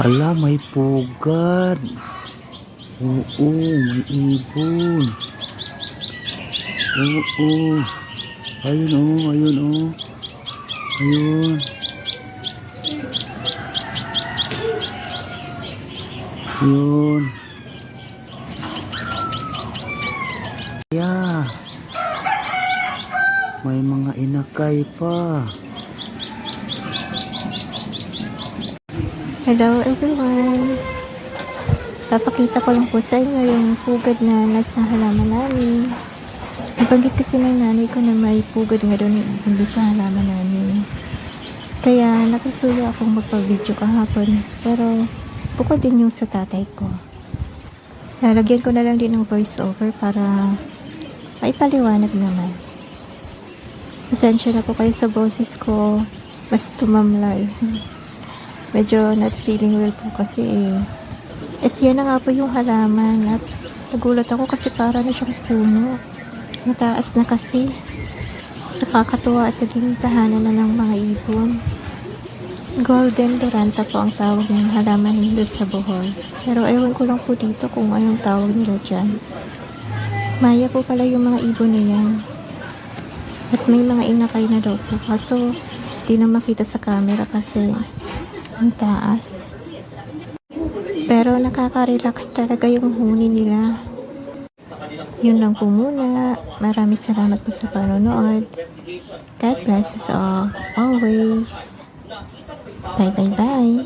Hala, may pugad. Oo, may ibon. Oo. Ayun oh, ayun oh. Ayun. Ayun. Yeah. May mga inakay pa. Hello everyone! Papakita ko lang po sa inyo yung pugad na nasa halaman namin. Nabanggit kasi ng nanay ko na may pugad nga doon yung sa halaman namin. Kaya nakasuyo akong magpa-video kahapon. Pero bukod din yung sa tatay ko. Lalagyan ko na lang din ng voice over para maipaliwanag naman. Pasensya na po kayo sa boses ko. Mas tumamlay. medyo not feeling well po kasi eh. At yan na nga po yung halaman at nagulat ako kasi para na siyang puno. Mataas na kasi. Nakakatuwa at naging tahanan na ng mga ibon. Golden Duranta po ang tawag ng halaman nila sa Bohol. Pero ewan ko lang po dito kung anong tawag nila dyan. Maya po pala yung mga ibon na yan. At may mga inakay na daw po. Kaso, di na makita sa camera kasi ang taas. Pero nakaka-relax talaga yung huni nila. Yun lang po muna. Maraming salamat po sa panonood. God bless us all. Always. Bye bye bye.